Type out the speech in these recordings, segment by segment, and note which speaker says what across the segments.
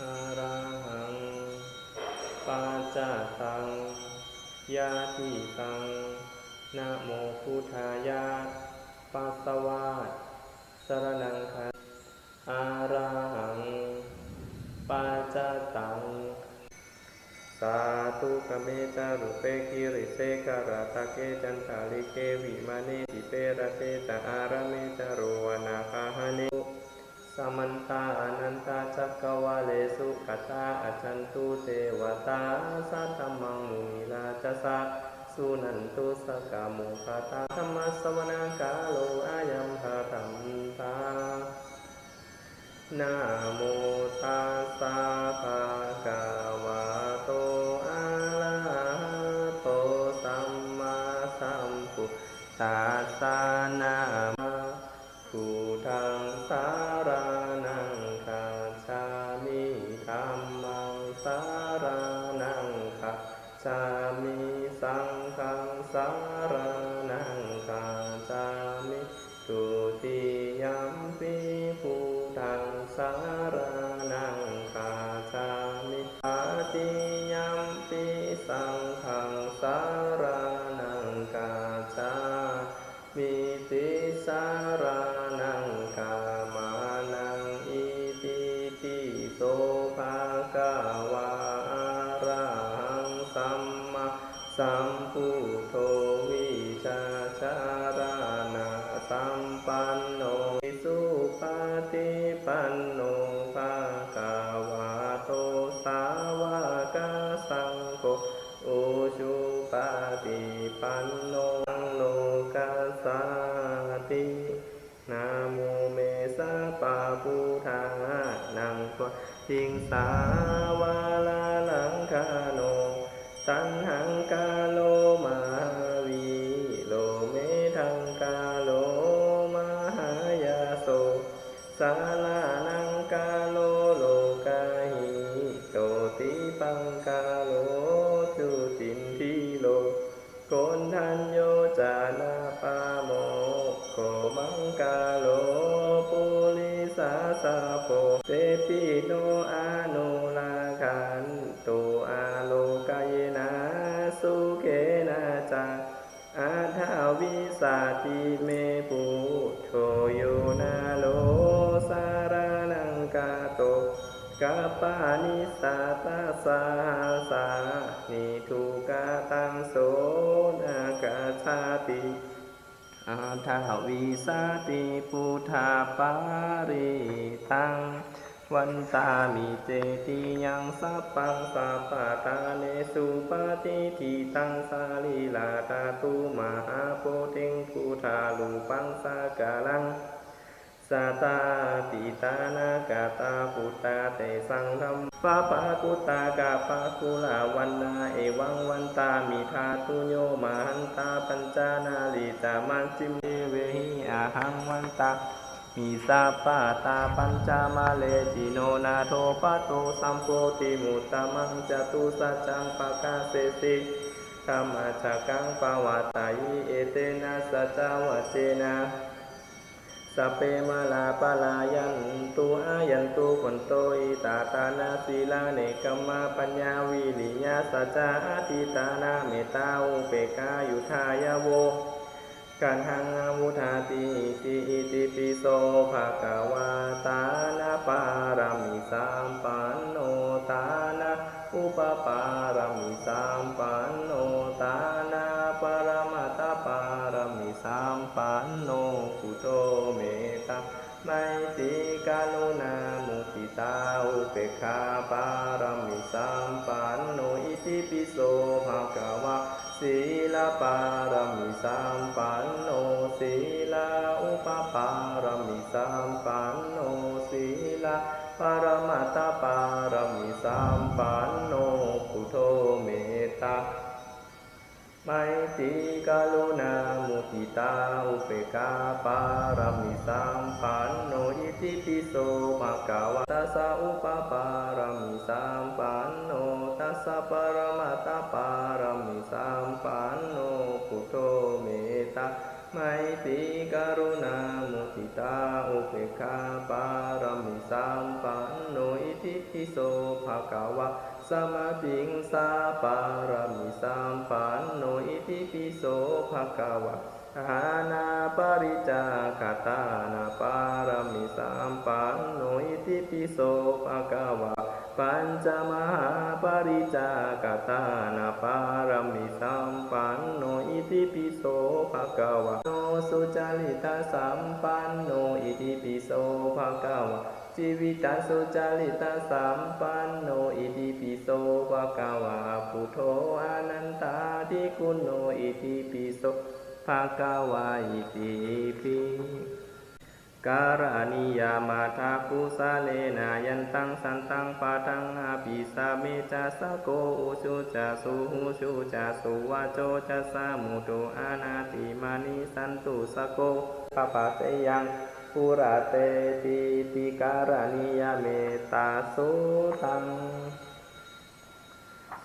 Speaker 1: อะระหังปัจจตัง ยาติตังนะโมพุทธายะปัสสวาสรนังคันอะระหังปัจจตัง สาธุกเมจารุเปกิริเสกราตะเกจันตาลิเกวิมานิติเประเตจาอารเมจารุวนาคาหานิ สมันตาอนันตาจักกวาเลสุขตาอาจันตุเทวตาสัตตมังมุนิราชสะสุนันตุสกามุขตาธรรมสวนากาโลอายัมหะธรรมตานะโม สะปะพุทธานังตัวทิงสาวาลาลังคาโนตันหังกาโลมาวีโลเมทังกาโลมหายาโสสาลานังกาโลโลกาหิโตติปังกาโล ปิโนอาโนลาคันตุอาโลกายนาสุเกนาจาอาทาวิสาติเมปุโชโยนาโลสารนังกาโตกาปานิสาตาสาสานิทุกาตังโสนากาชาติอาทาวิสาติพุทธาปาริตัง วันตามิเจติยังสัพพังสัพพะตาเนสุปฏิทิตังสาลีลาตาตุมหาโพธิงพุทธาลุปังสากาลังสาตาปิตานากาตาปุตตาเตสังธรรมปะปะกุตากาปะกุลาวันนาเอวังวันตามิทาตุโยมหันตาปัญจานาลิจามันจิมเวหิอาหังวันตา มีสาปาตาปัญจามาเลจิโนนาโทปะโตสัมโพธิมุตตมังจตุสัจจังปะกาเสสิธรรมจักังปวัตตายิเอเตนะสัจจาวเจนะสเปมาลาปลายันตุอายันตุคนโตอิตาตานาสีลาเนกัมมาปัญญาวิริยาสัจจาอาทิตานาเมตตาอุเปกายุทายาโว กันหังอาวุธาติอิติอิติปิโสภะคะวาตานาปารามิสามปันโนตานาอุปปารามิสามปันโนตานาปรมัตถปารามิสามปันโนกุโตเมตตาไมตรีกรุณามุทิตาอุเปกขาปารามิสามปันโนอิติปิโสภะ ศีลปารมิสามปันโนศีลาอุปปารมิสามปันโนศีลาปรมัตถปารมิสามปันโนพุทโธเมตตาไมตรีกรุณามุทิตาอุเปกขาปารมิสามปันโนอิติปิโสภะคะวะตัสสะอุปปารมิสามปันโน ตัสสะปรมัตถปารามิสามปันโนพุทโธเมตตาไมตรีกรุณามุจิตาอุเบกขาปารมิสัมปันโนอิติปิโสภะคะวะสมาธิงสาปารมิสัมปันโนอิติปิโสภะคะวะอานาปริจาคตานาปารมิสัมปันโน อิติปิโสภะคะวะปัญจมหาปริจากตานาปารมิสัมปันโนอิติปิโสภะคะวะโนสุจาริตาสัมปันโนอิติปิโสภะคะวะชีวิตาสุจาริตาสัมปันโนอิติปิโสภะคะวะพุทโธอนันตาทิคุณโนอิติปิโสภะคะวะอิติปิ การณิยามาทาปุสาเลนายันตังสันตังปาทังอาปิสาเมจาสโกอุชุจาสุหุชุจาสุวาโจจะสามุตุอานาติมานิสันตุสโกปะปะเตยังปุระเตติติการณิยาเมตาสุตัง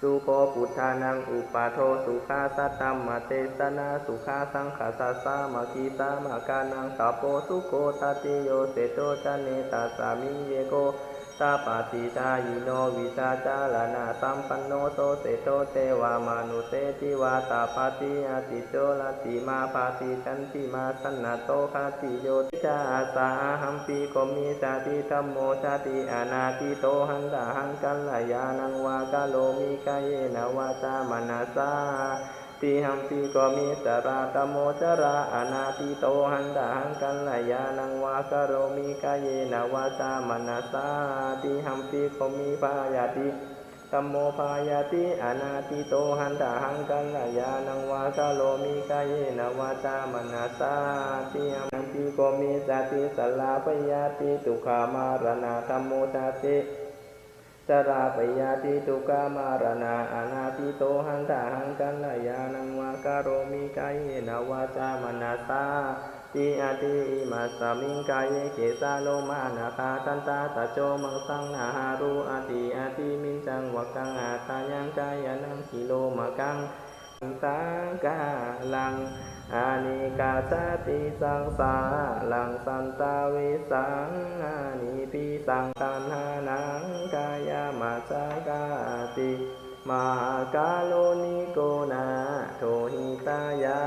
Speaker 1: สุโคปุทานังอุปาโทสุขาสัตตมมะเตสนาสุขาสังขาสัสสามาคีสามากานังตาโพสุโคตติโยเสโตจันเนตัสสามิเยโก ตาปาติตายิโนวิชาจาลานาสัมปันโนโสเสโตเทวามานุเสติวาตาปาติอาติโจลติมาปาติจันติมาสันนาโตคาติโยติจาสาหัมปีโกมิจาติธรรมโมชาติอนาติโตหันดาหังกัลลายานังวากาโลมิกายเยนวาจามนาสา ติหัมปีก็มีสระตโมจระอนาติโตหันดาหังกัลลายานังวากโรมิกายเยนวาจามนาสาติหัมปีก็มีพายาติธมโมพายาติอนาติโตหันดาหังกัลลายานังวากโรมิกายเยนวาจามนาสาติหัมปีก็มีสติสลาปยาติตุขามารณาธรรมโมชาติ จราปยาติทุกามารณาอนาติโตหันตาหังกันลายานังวากโรมิกายเยนวาจามนาสาติอาติมาสมิงกายเกสาโลมานาคาตันตาตะโจมังสังนาหารุอาติอาติมินจังวกังอาตายังกายานังกิโลมะกังสังกาลังอานิกาสติสังสาลังสันตาวิสังอานิพิสังตันหานัง สกาติมากาโลนิโกนาโทหิตายา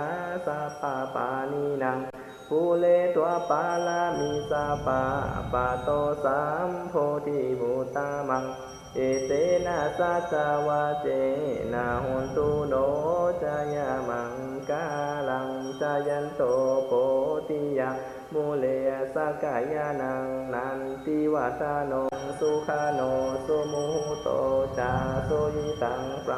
Speaker 1: สัพปานินังภูเลตัวปาลามิสาปาปาโตสัมโพธิบูตามัง เอเตนะสัจวาเจนะหุนตุโนจายามังกาลังจายันโตโพธิยามูเลสกายานังนันติวัตโน สุขาโนสุมุโตจาสุยิตังปร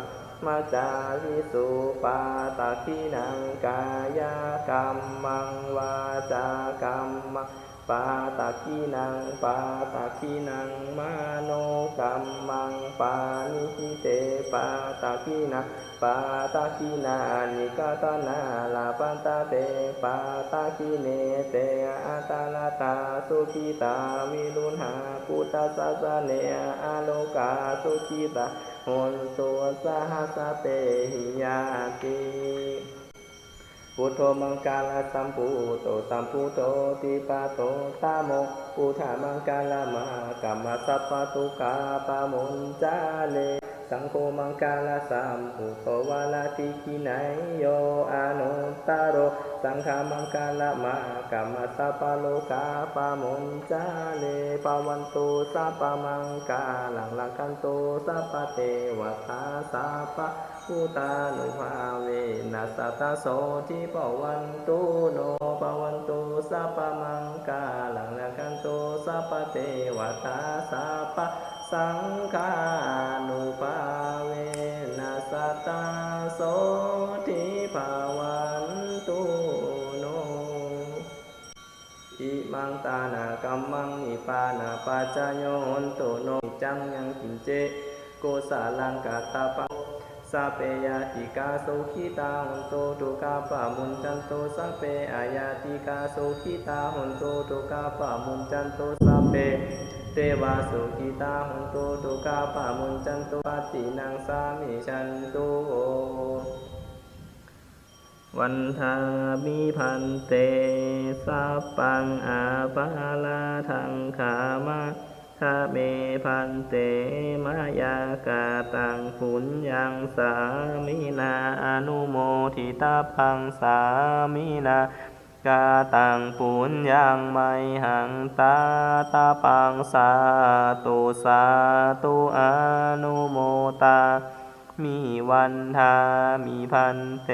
Speaker 1: มาจาวิสุปาตาคินังกายกรรมังวาจากรรมัง ปาตาคีนังปาตาคีนังมาโนกัมมังปานิหิเตปาตาคีนังปาตาคีนานิกาตนาลาปันตาเตปาตาคีเนเตอาตาลาตาสุขิตาวิรุณหาพุทธสาสเนอาโลกาสุขิตาหนตัวสหัสเปหิยาติ พุทโธมังกาลสัมปูโตสัมปูโตติปาโตตามโมพุทธามังกาลมากรรมสัพพตุกาปามุนจาเล สังโฆมังกาลสัมปุโตวาลาติกินัยโยอานุตตโร สังฆามังกาลมากรรมสัพพโลกาปามุนจาเลปาวันตุสัพพมังกาลังลังกันตุสัพพเทวตาสัพพพุตานุภาเว นัสสตโสทิปวันตุโนปวันตุสัพพมังกาลังละกันตุสัพพเทวตาสัพพสังฆานุภาเวนัสสตโสทิปวันตุโนอิมังตานากัมมังนิปานาปัจจโยนตุโนจังยังกินเจโกสาลังกาตาปัง สเพยาติกาโสขิตาหุนโตทุกาปะมุนจันโตสัพเพอายาติกาโสขิตาหุนโตทุกาปะมุนจันโตสัพเพเทวาสุขิตาหุนโตทุกาปะมุนจันโตปฏินังสามิชันตุวันทามิพันเตสัพปังอาปาลาทังขามา ทาเมพันเตมายากาตังปุญญังสามินาอนุโมทิตาพังสามินากาตังปุญญังไมหังตาตาปังสาตุสาตุอนุโมตา มีวันทามีพันเต